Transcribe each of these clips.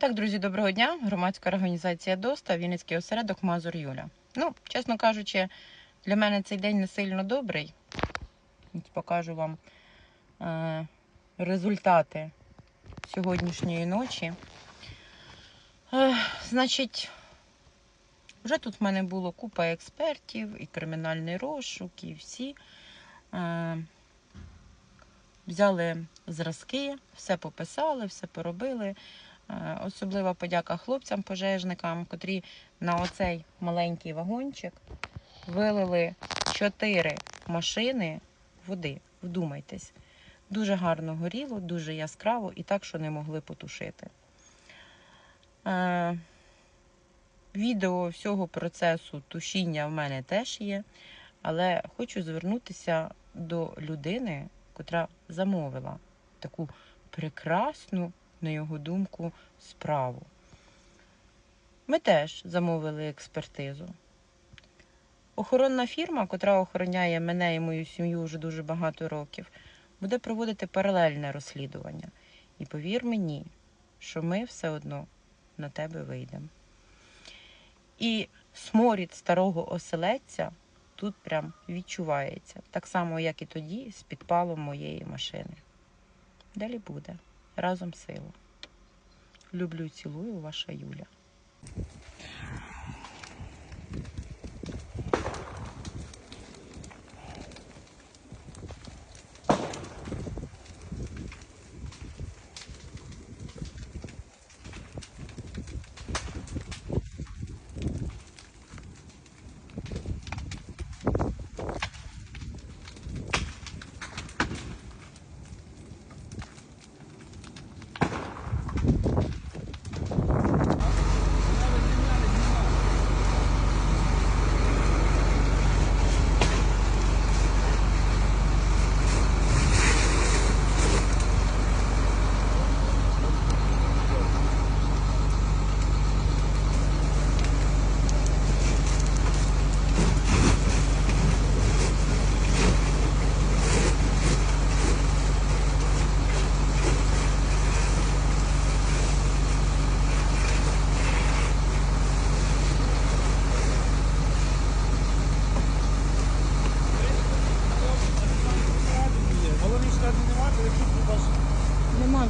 Так, друзі, доброго дня. Громадська організація ДОСТА, Вінницький осередок Мазур Юля. Ну, чесно кажучи, для мене цей день не сильно добрий. Покажу вам е, результати сьогоднішньої ночі. Е, значить, вже тут в мене було купа експертів, і кримінальний розшук, і всі. Е, взяли зразки, все пописали, все поробили. Е, Особлива подяка хлопцям-пожежникам, котрі на оцей маленький вагончик вилили чотири машини води. Вдумайтесь. Дуже гарно горіло, дуже яскраво і так, що не могли потушити. Е, Відео всього процесу тушіння в мене теж є, але хочу звернутися до людини, котра замовила таку прекрасну, на його думку, справу. Ми теж замовили експертизу. Охоронна фірма, котра охороняє мене і мою сім'ю вже дуже багато років, буде проводити паралельне розслідування. І повір мені, що ми все одно на тебе вийдемо. І сморід старого оселедця тут прям відчувається, так само, як і тоді з підпалом моєї машини. Далі буде. Разом сила. Люблю і цілую, ваша Юля.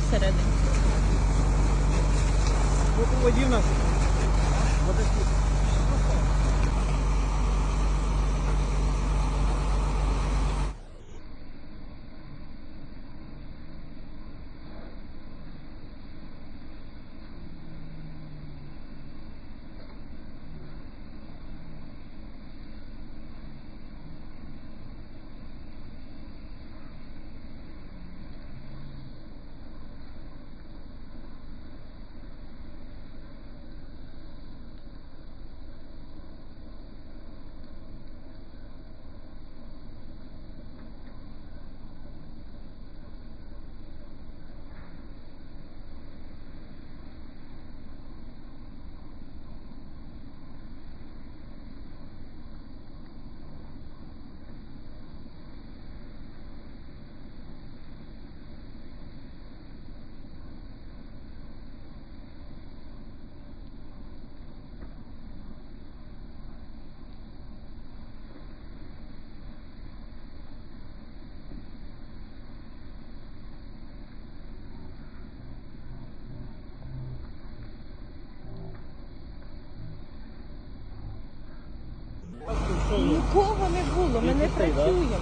Всередині. Нас. Вот нас? Нікого не було, ми не працюємо.